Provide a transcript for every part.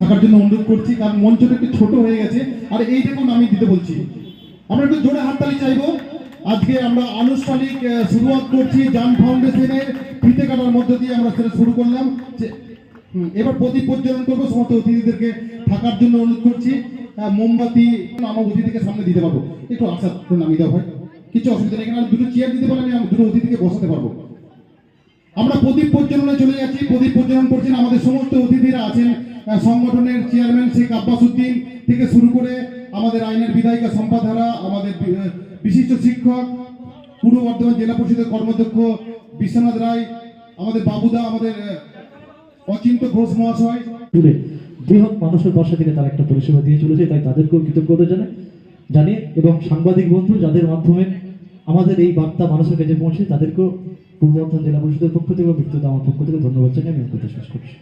থাকার জন্য অনুরোধ করছি, কারণ মঞ্চটা একটু ছোট হয়ে গেছে। আর এই দেখুন, আমি দিতে বলছি। আমরা একটু জোরে হাততালি চাইব। আজকে আমরা আনুষ্ঠানিক শুরুয়াত করছি জান ফাউন্ডেশনের ফিতে কাটার মধ্য দিয়ে আমরা সেটা শুরু করলাম। এবার প্রদীপ প্রজ্বলন করব, সমস্ত অতিথিদেরকে থাকার জন্য অনুরোধ করছি। মোমবাতি আমার অতিথিকে সামনে দিতে পারব। একটু আশা নামিয়ে দেওয়া হয়। কিছু অসুবিধা নেই, এখানে দুটো চেয়ার দিতে পারলে আমি দুটো অতিথিকে বসাতে পারব। আমরা প্রদীপ প্রজ্বলনে চলে যাচ্ছি। প্রদীপ প্রজ্বলন করছেন আমাদের সমস্ত অতিথিরা আছেন। সংগঠনের চেয়ারম্যান শেখ আব্বাস উদ্দিন থেকে শুরু করে আমাদের আইনের বিধায়িকা সম্পাধারা, আমাদের বিশিষ্ট শিক্ষক, পূর্ব বর্ধমান জেলা পরিষদের কর্মাধ্যক্ষ বিশ্বনাথ রায়, আমাদের বাবুদা, আমাদের অচিন্ত ঘোষ মহাশয়। বৃহৎ মানুষের পাশে থেকে তারা একটা পরিষেবা দিয়ে চলেছে, তাই তাদেরকেও কৃতজ্ঞতা জানাই জানি এবং সাংবাদিক বন্ধু যাদের মাধ্যমে আমাদের এই বার্তা মানুষের কাছে পৌঁছে, তাদেরকেও পূর্ব বর্ধমান জেলা পরিষদের পক্ষ থেকে এবং আমার পক্ষ থেকে ধন্যবাদ জানিয়ে আমি কথা শেষ করছি।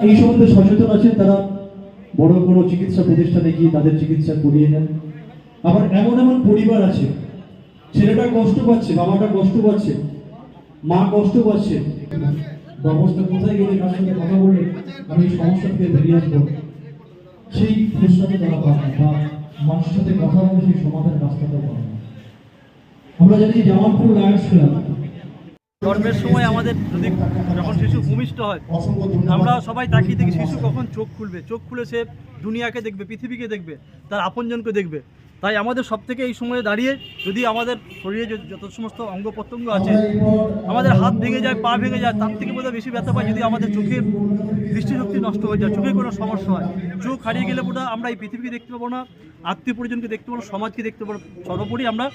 এই সম্বন্ধে সচেতন আছেন তারা বড় কোনো চিকিৎসা প্রতিষ্ঠানে গিয়ে তাদের চিকিৎসা করিয়ে নেন। আবার এমন এমন পরিবার আছে, ছেলেটা কষ্ট পাচ্ছে, বাবাটা কষ্ট পাচ্ছে, মা কষ্ট পাচ্ছে। ব্যবস্থা কোথায় গেলে কার সাথে কথা বলে আমি এই সমস্যা থেকে বেরিয়ে আসব। সেই প্রশ্নটা তারা পান না, বা মানুষের সাথে কথা বলে সেই সমাধানের রাস্তাটা পান না। আমরা জানি জামালপুর লায়ন্স ক্লাব জন্মের সময় আমাদের যদি যখন শিশু ভূমিষ্ঠ হয় আমরা সবাই তাকিয়ে দেখি শিশু কখন চোখ খুলবে। চোখ খুলে সে দুনিয়াকে দেখবে পৃথিবীকে দেখবে তার আপনজনকে দেখবে। তাই আমাদের সব থেকে এই সময়ে দাঁড়িয়ে যদি আমাদের শরীরে যত সমস্ত অঙ্গ প্রত্যঙ্গ আছে আমাদের হাত ভেঙে যায় পা ভেঙে যায় তার থেকে বোধহয় বেশি ব্যথা পাই যদি আমাদের চোখের দৃষ্টিশক্তি নষ্ট হয়ে যায় চোখে কোনো সমস্যা হয়। চোখ হারিয়ে গেলে বোধহয় আমরা এই পৃথিবীকে দেখতে পাবো না আত্মীয় পরিজনকে দেখতে পাবো না, সমাজকে দেখতে পাবো সর্বোপরি আমরা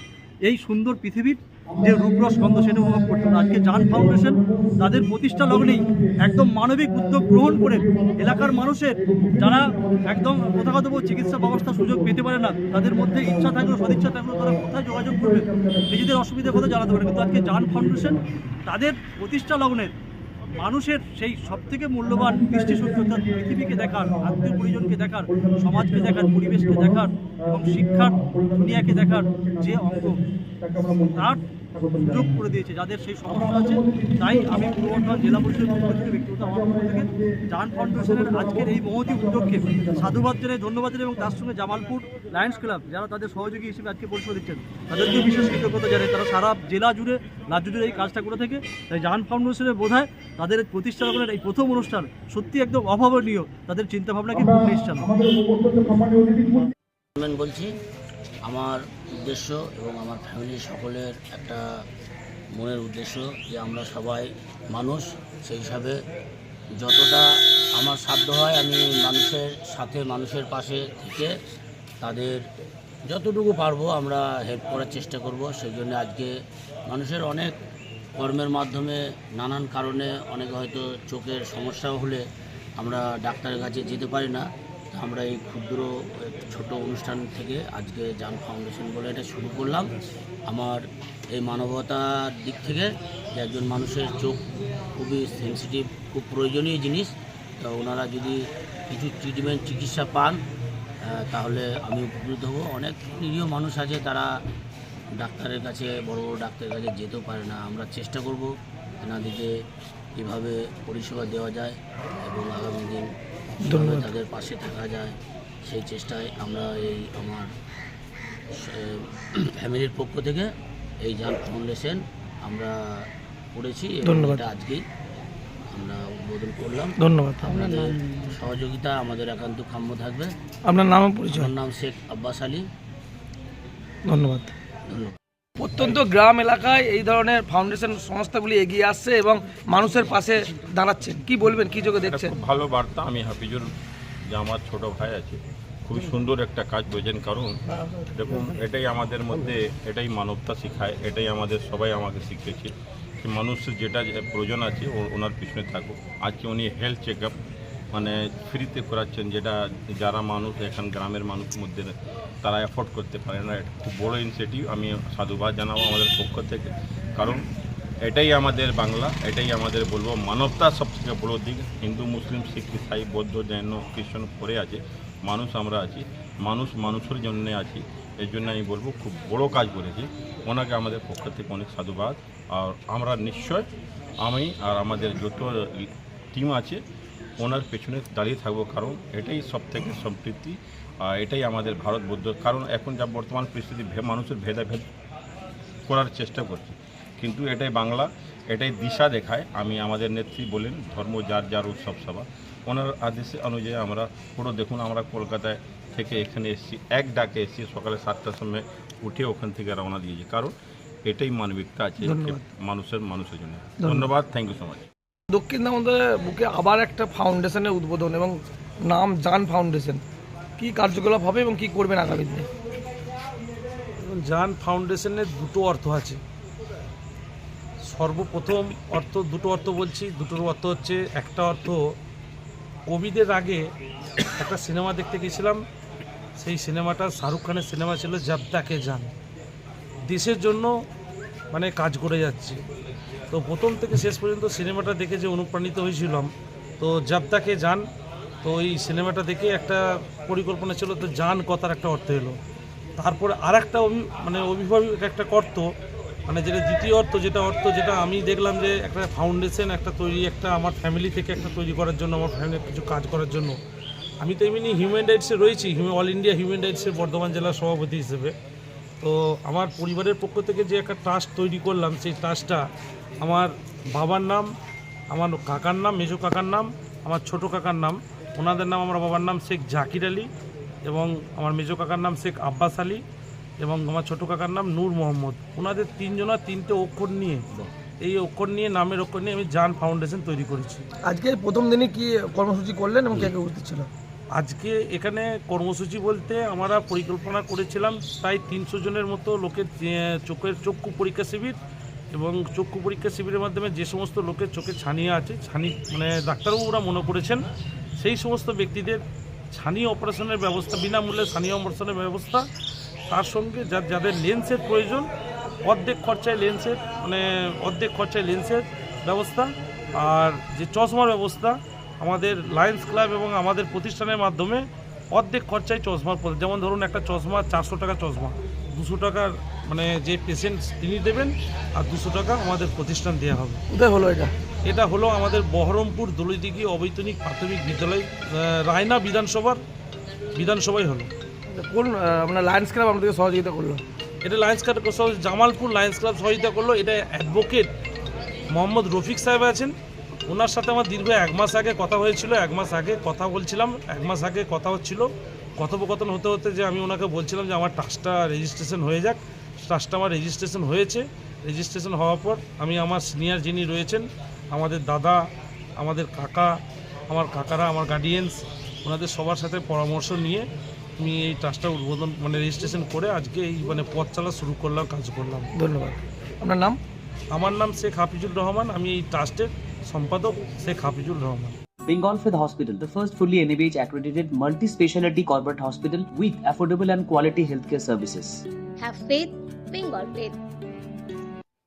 এই সুন্দর পৃথিবীর যে রূপরস গন্ধ সেটা উপভোগ করতে আজকে যান ফাউন্ডেশন তাদের প্রতিষ্ঠা লগ্নেই একদম মানবিক উদ্যোগ গ্রহণ করে এলাকার মানুষের যারা একদম প্রথাগত চিকিৎসা ব্যবস্থার সুযোগ পেতে পারে না, তাদের মধ্যে ইচ্ছা থাকলেও সদিচ্ছা থাকলেও তারা কোথায় যোগাযোগ করবে, নিজেদের অসুবিধার কথা জানাতে পারে। কিন্তু আজকে জান ফাউন্ডেশন তাদের প্রতিষ্ঠা লগ্নের মানুষের সেই সব থেকে মূল্যবান দৃষ্টিশক্তি অর্থাৎ পৃথিবীকে দেখার, আত্মীয় পরিজনকে দেখার, সমাজকে দেখার, পরিবেশকে দেখার এবং শিক্ষার দুনিয়াকে দেখার যে অঙ্গ, তার সুযোগ করে দিয়েছে যাদের সেই সমস্যা আছে। তাই আমি পূর্ব বর্ধমান জেলা পরিষদের পক্ষ থেকে ব্যক্তিগত আমার পক্ষ থেকে জান ফাউন্ডেশনের আজকের এই মহতি উদ্যোগকে সাধুবাদ জানাই ধন্যবাদ জানাই এবং তার সঙ্গে জামালপুর লায়ন্স ক্লাব যারা তাদের সহযোগী হিসেবে আজকে পরিষেবা দিচ্ছেন তাদেরকে বিশেষ কৃতজ্ঞতা জানাই। তারা সারা জেলা জুড়ে রাজ্য জুড়ে এই কাজটা করে থাকে। তাই জান ফাউন্ডেশনের বোধ হয় তাদের প্রতিষ্ঠা লগ্নের এই প্রথম অনুষ্ঠান সত্যি একদম অভাবনীয়। তাদের চিন্তাভাবনাকে পূর্ণ ইচ্ছা বলছি আমার উদ্দেশ্য এবং আমার ফ্যামিলির সকলের একটা মনের উদ্দেশ্য যে আমরা সবাই মানুষ। সেই হিসাবে যতটা আমার সাধ্য হয় আমি মানুষের সাথে, মানুষের পাশে থেকে তাদের যতটুকু পারব আমরা হেল্প করার চেষ্টা করব। সেই জন্য আজকে মানুষের অনেক কর্মের মাধ্যমে নানান কারণে অনেক হয়তো চোখের সমস্যা হলে আমরা ডাক্তারের কাছে যেতে পারি না। আমরা এই ক্ষুদ্র ছোট অনুষ্ঠান থেকে আজকে জান ফাউন্ডেশন বলে এটা শুরু করলাম। আমার এই মানবতার দিক থেকে যে একজন মানুষের চোখ খুবই সেন্সিটিভ খুব প্রয়োজনীয় জিনিস, তো ওনারা যদি কিছু ট্রিটমেন্ট চিকিৎসা পান তাহলে আমি উপকৃত হব। অনেক নিরীহ মানুষ আছে, তারা ডাক্তারের কাছে, বড় বড় ডাক্তারের কাছে যেতেও পারে না। আমরা চেষ্টা করব এনাদেরকে কীভাবে পরিষেবা দেওয়া যায় এবং আগামী দিন কীভাবে তাদের পাশে থাকা যায়। সেই চেষ্টায় আমরা এই আমার ফ্যামিলির পক্ষ থেকে এই জান ফাউন্ডেশন আমরা করেছি এটা আজকেই আমরা উদ্বোধন করলাম। ধন্যবাদ। আপনাদের সহযোগিতা আমাদের একান্ত কাম্য থাকবে। আপনার নাম ও পরিচয়। আমার নাম শেখ আব্বাস আলী। ধন্যবাদ। ধন্যবাদ। প্রত্যন্ত গ্রাম এলাকায় এই ধরনের ফাউন্ডেশন সংস্থাগুলি এগিয়ে আসছে এবং মানুষের পাশে দাঁড়াচ্ছেন। কি বলবেন? কি চোখে দেখছেন? ভালো বার্তা। আমি হাফিজুর যে আমার ছোট ভাই আছে খুবই সুন্দর একটা কাজ করেছেন কারণ দেখুন এটাই আমাদের মধ্যে এটাই মানবতা শেখায় এটাই আমাদের সবাই আমাকে শিখিয়েছে। যে মানুষের যেটা প্রয়োজন আছে ওনার পিছনে থাকুক। আজকে উনি হেলথ চেক আপ মানে ফ্রিতে করাচ্ছেন, যেটা যারা মানুষ, এখান গ্রামের মানুষ মধ্যে তারা অ্যাফোর্ড করতে পারে না। এটা খুব বড়ো ইনিশিয়েটিভ আমি সাধুবাদ জানাব আমাদের পক্ষ থেকে। কারণ এটাই আমাদের বাংলা, এটাই আমাদের বলব মানবতার সবথেকে বড় দিক। হিন্দু, মুসলিম, শিখ, ইসাই, বৌদ্ধ, জৈন, খ্রিস্টান পরে আছে, মানুষ আমরা আছি, মানুষ মানুষের জন্য আছি। এর জন্য আমি বলব, খুব বড় কাজ করেছি। ওনাকে আমাদের পক্ষ থেকে অনেক সাধুবাদ। আর আমরা নিশ্চয়, আমি আর আমাদের যত টিম আছে ওনার পেছনে দাঁড়িয়ে থাকব কারণ এটাই সব থেকে সম্পৃক্তি আর এটাই আমাদের ভারত বৌদ্ধ। কারণ এখন যা বর্তমান পরিস্থিতি মানুষের ভেদাভেদ করার চেষ্টা করছে। কিন্তু এটাই বাংলা এটাই দিশা দেখায়। আমি আমাদের নেত্রী বলেন ধর্ম যার যার উৎসব সভা ওনার আদেশে অনুযায়ী আমরা পুরো দেখুন আমরা কলকাতায় থেকে এখানে এসেছি এক ডাকে এসেছি সকালে সাতটার সময় উঠে ওখান থেকে রওনা দিয়েছি। কারণ এটাই মানবিকতা আছে মানুষের মানুষের জন্য। ধন্যবাদ। থ্যাংক ইউ সো মাচ দক্ষিণ দামোদরের বুকে আবার একটা ফাউন্ডেশনের উদ্বোধন এবং নাম জান ফাউন্ডেশন। কি কার্যকলাপ হবে এবং কি করবেন আগামী দিনে? জান ফাউন্ডেশনের দুটো অর্থ আছে। সর্বপ্রথম অর্থ, দুটো অর্থ বলছি। দুটোর অর্থ হচ্ছে, একটা অর্থ কোভিডের আগে একটা সিনেমা দেখতে গেছিলাম সেই সিনেমাটা শাহরুখ খানের সিনেমা ছিল জব তাকে যান দেশের জন্য মানে কাজ করে যাচ্ছে। তো প্রথম থেকে শেষ পর্যন্ত সিনেমাটা দেখে যে অনুপ্রাণিত হয়েছিলাম, তো জব তাকে যান, তো এই সিনেমাটা দেখে একটা পরিকল্পনা ছিল, তো যান কথার একটা অর্থ এলো। তারপরে আর একটা মানে অভিভাবক একটা অর্থ মানে যেটা দ্বিতীয় অর্থ, যেটা অর্থ, যেটা আমি দেখলাম যে একটা ফাউন্ডেশন একটা তৈরি, একটা আমার ফ্যামিলি থেকে একটা তৈরি করার জন্য, আমার ফ্যামিলির কিছু কাজ করার জন্য। আমি তো এমনি হিউম্যান রাইটসে রয়েছি অল ইন্ডিয়া হিউম্যান রাইটসের বর্ধমান জেলার সভাপতি হিসেবে। তো আমার পরিবারের পক্ষ থেকে যে একটা ট্রাস্ট তৈরি করলাম, সেই ট্রাস্টটা আমার বাবার নাম, আমার কাকার নাম, মেজো কাকার নাম, আমার ছোট কাকার নাম, ওনাদের নাম আমার বাবার নাম শেখ জাকির আলী এবং আমার মেজো কাকার নাম শেখ আব্বাস আলী এবং আমার ছোট কাকার নাম নূর মোহাম্মদ। ওনাদের তিনজনের তিনটে অক্ষর নিয়ে, এই অক্ষর নিয়ে, নামের অক্ষর নিয়ে আমি জান ফাউন্ডেশন তৈরি করেছি। আজকে প্রথম দিনে কি কর্মসূচি করলেন এবং কে কে উপস্থিত ছিল? আজকে এখানে কর্মসূচি বলতে আমরা পরিকল্পনা করেছিলাম, প্রায় তিনশো জনের মতো লোকের চোখের চক্ষু পরীক্ষা শিবির এবং চক্ষু পরীক্ষা শিবিরের মাধ্যমে যে সমস্ত লোকের চোখে ছানিয়ে আছে, ছানি মানে ডাক্তারবাবুরা মনে করেছেন, সেই সমস্ত ব্যক্তিদের ছানি অপারেশনের ব্যবস্থা, বিনামূল্যে ছানি অপারেশনের ব্যবস্থা, তার সঙ্গে যা যাদের লেন্সের প্রয়োজন, অর্ধেক খরচায় লেন্সের মানে অর্ধেক খরচায় লেন্সের ব্যবস্থা, আর যে চশমার ব্যবস্থা আমাদের লায়ন্স ক্লাব এবং আমাদের প্রতিষ্ঠানের মাধ্যমে অর্ধেক খরচায় চশমার যেমন ধরুন একটা চশমা চারশো টাকা চশমা। দুশো টাকার মানে যে পেশেন্ট তিনি দেবেন আর দুশো টাকা আমাদের প্রতিষ্ঠান দেওয়া হবে। কোথায় হলো এটা? এটা হলো আমাদের বহরমপুর দলিদিঘি অবৈতনিক প্রাথমিক বিদ্যালয় রায়না বিধানসভার বিধানসভাই হলো। কোন আহ, আপনার লায়ন্স ক্লাব আমাদেরকে সহযোগিতা করল? এটা Lions Club Jamalpur Lions Club সহযোগিতা করল। এটা অ্যাডভোকেট মোহাম্মদ রফিক সাহেব আছেন। ওনার সাথে আমার দীর্ঘ এক মাস আগে কথা হয়েছিল এক মাস আগে কথা বলছিলাম এক মাস আগে কথা হচ্ছিল। কথোপকথন হতে হতে যে আমি ওনাকে বলছিলাম যে আমার টাস্কটা রেজিস্ট্রেশন হয়ে যাক। টাস্কটা আমার রেজিস্ট্রেশন হয়েছে। রেজিস্ট্রেশন হওয়ার পর আমি আমার সিনিয়র যিনি রয়েছেন আমাদের দাদা আমাদের কাকা আমার কাকারা আমার গার্ডিয়ানস ওনাদের সবার সাথে পরামর্শ নিয়ে আমি এই ট্রাস্টটা উদ্বোধন মানে রেজিস্ট্রেশন করে আজকে এই মানে পথ চলা শুরু করলাম কাজ করলাম। ধন্যবাদ। আপনার নাম? আমার নাম শেখ হাফিজুর রহমান। আমি এই ট্রাস্টের সম্পাদক Sheikh Hafizur Rahman Bengal Fifth Hospital, the first fully NABH accredited multi speciality corporate hospital with affordable and quality healthcare services. Have faith, Bengal faith.